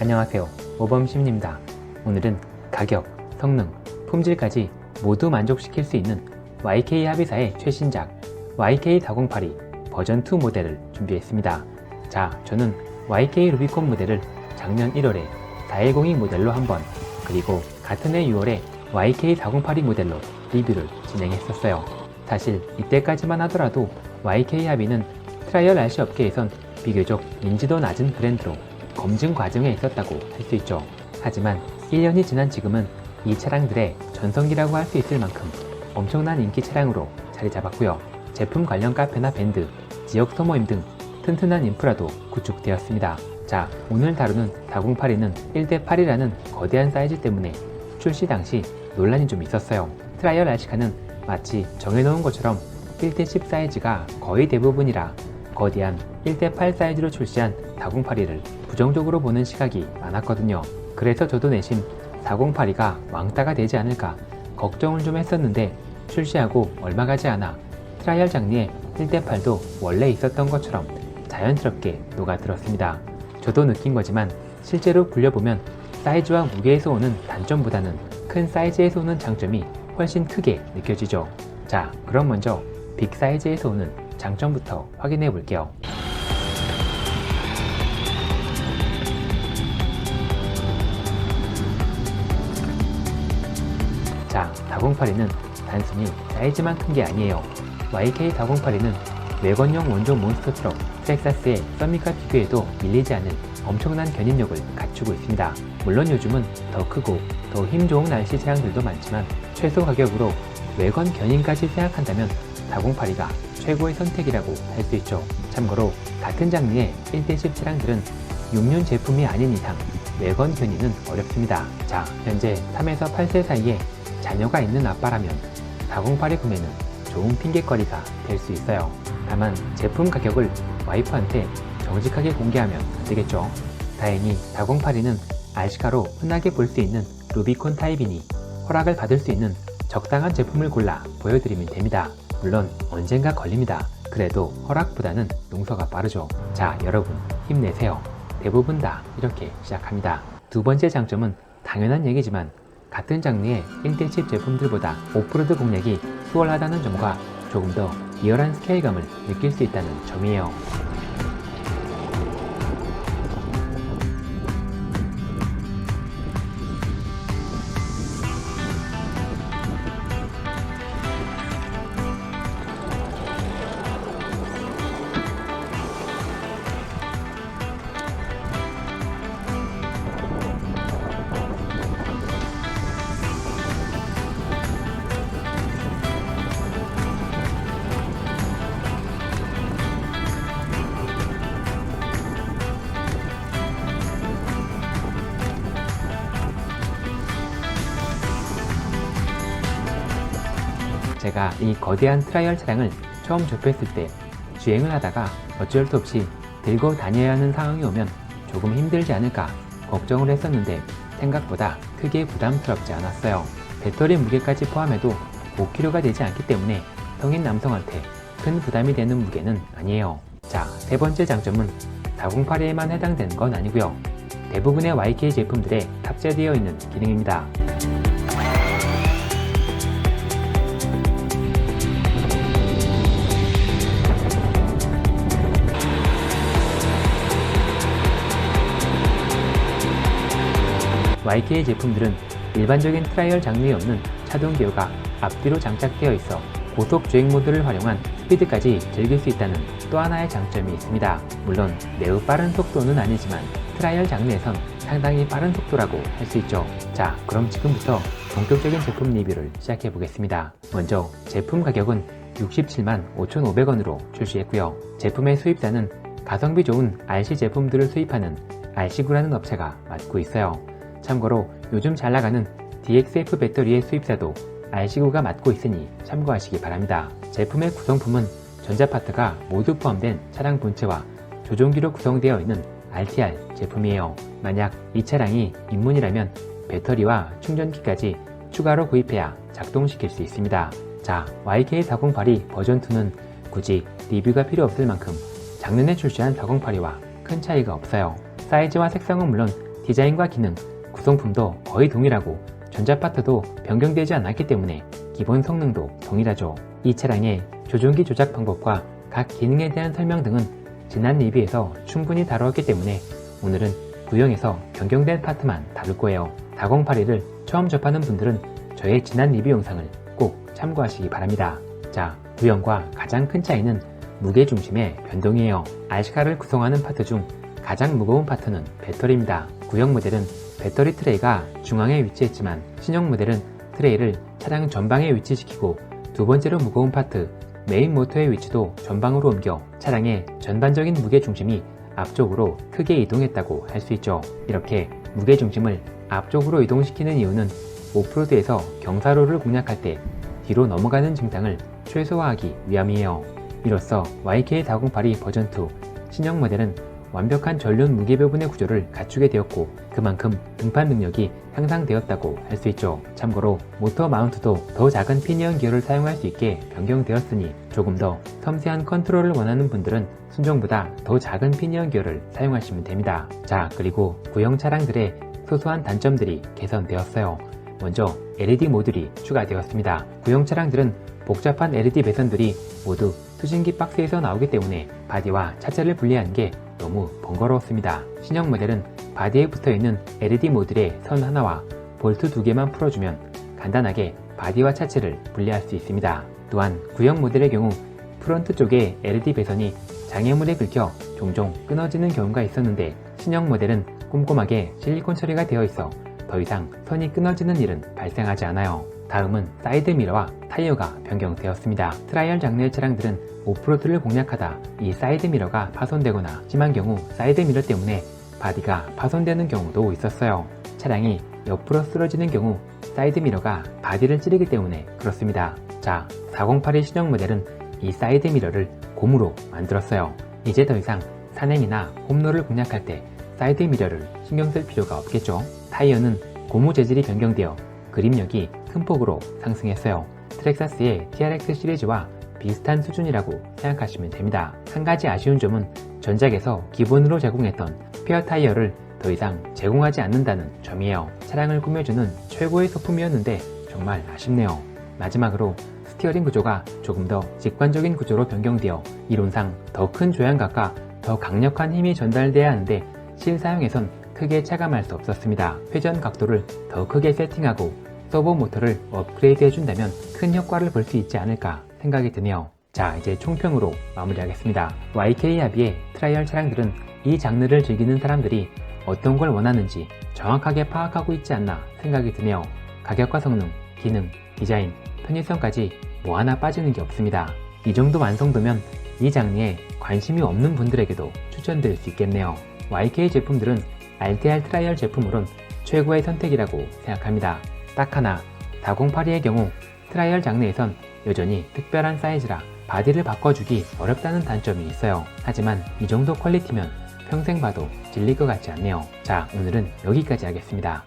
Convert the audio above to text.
안녕하세요. 모범심입니다. 오늘은 가격, 성능, 품질까지 모두 만족시킬 수 있는 YK 합의사의 최신작 YK408이 버전 2 모델을 준비했습니다. 자, 저는 YK 루비콘 모델을 작년 1월에 4102 모델로 한 번, 그리고 같은 해 6월에 YK408이 모델로 리뷰를 진행했었어요. 사실 이때까지만 하더라도 YK 합의는 트라이얼 RC 업계에선 비교적 인지도 낮은 브랜드로 검증 과정에 있었다고 할 수 있죠. 하지만 1년이 지난 지금은 이 차량들의 전성기라고 할 수 있을 만큼 엄청난 인기 차량으로 자리 잡았고요. 제품 관련 카페나 밴드, 지역 소모임 등 튼튼한 인프라도 구축되었습니다. 자, 오늘 다루는 408에는 1대8이라는 거대한 사이즈 때문에 출시 당시 논란이 좀 있었어요. 트라이얼 RC카는 마치 정해놓은 것처럼 1대10 사이즈가 거의 대부분이라 거대한 1대8 사이즈로 출시한 408이를 부정적으로 보는 시각이 많았거든요. 그래서 저도 내심 408이가 왕따가 되지 않을까 걱정을 좀 했었는데 출시하고 얼마 가지 않아 트라이얼 장르의 1대8도 원래 있었던 것처럼 자연스럽게 녹아들었습니다. 저도 느낀 거지만 실제로 굴려보면 사이즈와 무게에서 오는 단점보다는 큰 사이즈에서 오는 장점이 훨씬 크게 느껴지죠. 자, 그럼 먼저 빅 사이즈에서 오는 장점부터 확인해 볼게요. 408에는 단순히 사이즈만 큰 게 아니에요. YK408에는 외건용 원조 몬스터 트럭 섹사스의 서밋과 비교해도 밀리지 않는 엄청난 견인력을 갖추고 있습니다. 물론 요즘은 더 크고 더 힘 좋은 RC 차량들도 많지만 최소 가격으로 외관 견인까지 생각한다면 408이가 최고의 선택이라고 할 수 있죠. 참고로 같은 장르의 1대10 차량들은 6년 제품이 아닌 이상 외관 견인은 어렵습니다. 자, 현재 3에서 8세 사이에 자녀가 있는 아빠라면 408의 구매는 좋은 핑계거리가 될 수 있어요. 다만 제품 가격을 와이프한테 정직하게 공개하면 안 되겠죠. 다행히 408이는 RC카로 흔하게 볼 수 있는 루비콘 타입이니 허락을 받을 수 있는 적당한 제품을 골라 보여드리면 됩니다. 물론 언젠가 걸립니다. 그래도 허락보다는 용서가 빠르죠. 자, 여러분 힘내세요. 대부분 다 이렇게 시작합니다. 두 번째 장점은 당연한 얘기지만 같은 장르의 1대10 제품들보다 오프로드 공략이 수월하다는 점과 조금 더 리얼한 스케일감을 느낄 수 있다는 점이에요. 제가 이 거대한 트라이얼 차량을 처음 접했을 때 주행을 하다가 어쩔 수 없이 들고 다녀야 하는 상황이 오면 조금 힘들지 않을까 걱정을 했었는데 생각보다 크게 부담스럽지 않았어요. 배터리 무게까지 포함해도 5kg가 되지 않기 때문에 성인 남성한테 큰 부담이 되는 무게는 아니에요. 자, 세 번째 장점은 408에만 해당되는 건 아니고요. 대부분의 YK 제품들에 탑재되어 있는 기능입니다. YK 제품들은 일반적인 트라이얼 장르에 없는 차동 기어가 앞뒤로 장착되어 있어 고속 주행 모드를 활용한 스피드까지 즐길 수 있다는 또 하나의 장점이 있습니다. 물론 매우 빠른 속도는 아니지만 트라이얼 장르에선 상당히 빠른 속도라고 할 수 있죠. 자, 그럼 지금부터 본격적인 제품 리뷰를 시작해 보겠습니다. 먼저 제품 가격은 67만 5,500원으로 출시했고요. 제품의 수입자는 가성비 좋은 RC 제품들을 수입하는 RC구라는 업체가 맡고 있어요. 참고로 요즘 잘 나가는 DXF 배터리의 수입사도 RC구가 맡고 있으니 참고하시기 바랍니다. 제품의 구성품은 전자파트가 모두 포함된 차량 본체와 조종기로 구성되어 있는 RTR 제품이에요. 만약 이 차량이 입문이라면 배터리와 충전기까지 추가로 구입해야 작동시킬 수 있습니다. 자, YK408이 버전2는 굳이 리뷰가 필요 없을 만큼 작년에 출시한 408이와 큰 차이가 없어요. 사이즈와 색상은 물론 디자인과 기능, 구성품도 거의 동일하고 전자 파트도 변경되지 않았기 때문에 기본 성능도 동일하죠. 이 차량의 조종기 조작 방법과 각 기능에 대한 설명 등은 지난 리뷰에서 충분히 다루었기 때문에 오늘은 구형에서 변경된 파트만 다룰 거예요. 4082를 처음 접하는 분들은 저의 지난 리뷰 영상을 꼭 참고하시기 바랍니다. 자, 구형과 가장 큰 차이는 무게 중심의 변동이에요. RC카를 구성하는 파트 중 가장 무거운 파트는 배터리입니다. 구형 모델은 배터리 트레이가 중앙에 위치했지만 신형 모델은 트레이를 차량 전방에 위치시키고 두 번째로 무거운 파트 메인 모터의 위치도 전방으로 옮겨 차량의 전반적인 무게 중심이 앞쪽으로 크게 이동했다고 할 수 있죠. 이렇게 무게 중심을 앞쪽으로 이동시키는 이유는 오프로드에서 경사로를 공략할 때 뒤로 넘어가는 증상을 최소화하기 위함이에요. 이로써 YK408이 버전2 신형 모델은 완벽한 전륜 무게배분의 구조를 갖추게 되었고 그만큼 등판 능력이 향상되었다고 할 수 있죠. 참고로 모터 마운트도 더 작은 피니언 기어를 사용할 수 있게 변경되었으니 조금 더 섬세한 컨트롤을 원하는 분들은 순정보다 더 작은 피니언 기어를 사용하시면 됩니다. 자 그리고 구형 차량들의 소소한 단점들이 개선되었어요. 먼저 LED 모듈이 추가되었습니다. 구형 차량들은 복잡한 LED 배선들이 모두 수신기 박스에서 나오기 때문에 바디와 차체를 분리하는 게 너무 번거로웠습니다. 신형 모델은 바디에 붙어있는 LED 모듈의 선 하나와 볼트 두 개만 풀어주면 간단하게 바디와 차체를 분리할 수 있습니다. 또한 구형 모델의 경우 프론트 쪽에 LED 배선이 장애물에 긁혀 종종 끊어지는 경우가 있었는데 신형 모델은 꼼꼼하게 실리콘 처리가 되어 있어 더 이상 선이 끊어지는 일은 발생하지 않아요. 다음은 사이드 미러와 타이어가 변경되었습니다. 트라이얼 장르의 차량들은 오프로드를 공략하다 이 사이드 미러가 파손되거나 심한 경우 사이드 미러 때문에 바디가 파손되는 경우도 있었어요. 차량이 옆으로 쓰러지는 경우 사이드 미러가 바디를 찌르기 때문에 그렇습니다. 자, 4082 신형 모델은 이 사이드 미러를 고무로 만들었어요. 이제 더 이상 산행이나 홈로를 공략할 때 사이드 미러를 신경 쓸 필요가 없겠죠. 타이어는 고무 재질이 변경되어 그립력이 큰 폭으로 상승했어요. 트렉사스의 TRX 시리즈와 비슷한 수준이라고 생각하시면 됩니다. 한 가지 아쉬운 점은 전작에서 기본으로 제공했던 스페어 타이어를 더 이상 제공하지 않는다는 점이에요. 차량을 꾸며주는 최고의 소품이었는데 정말 아쉽네요. 마지막으로 스티어링 구조가 조금 더 직관적인 구조로 변경되어 이론상 더 큰 조향각과 더 강력한 힘이 전달돼야 하는데 실사용에선 크게 체감할 수 없었습니다. 회전 각도를 더 크게 세팅하고 서버 모터를 업그레이드 해준다면 큰 효과를 볼 수 있지 않을까 생각이 드네요. 자 이제 총평으로 마무리하겠습니다. YK 합의의 트라이얼 차량들은 이 장르를 즐기는 사람들이 어떤 걸 원하는지 정확하게 파악하고 있지 않나 생각이 드네요. 가격과 성능, 기능, 디자인, 편의성까지 뭐 하나 빠지는 게 없습니다. 이 정도 완성도면 이 장르에 관심이 없는 분들에게도 추천드릴 수 있겠네요. YK 제품들은 RTR 트라이얼 제품으론 최고의 선택이라고 생각합니다. 딱 하나, 408의 경우 트라이얼 장르에선 여전히 특별한 사이즈라 바디를 바꿔주기 어렵다는 단점이 있어요. 하지만 이 정도 퀄리티면 평생 봐도 질릴 것 같지 않네요. 자, 오늘은 여기까지 하겠습니다.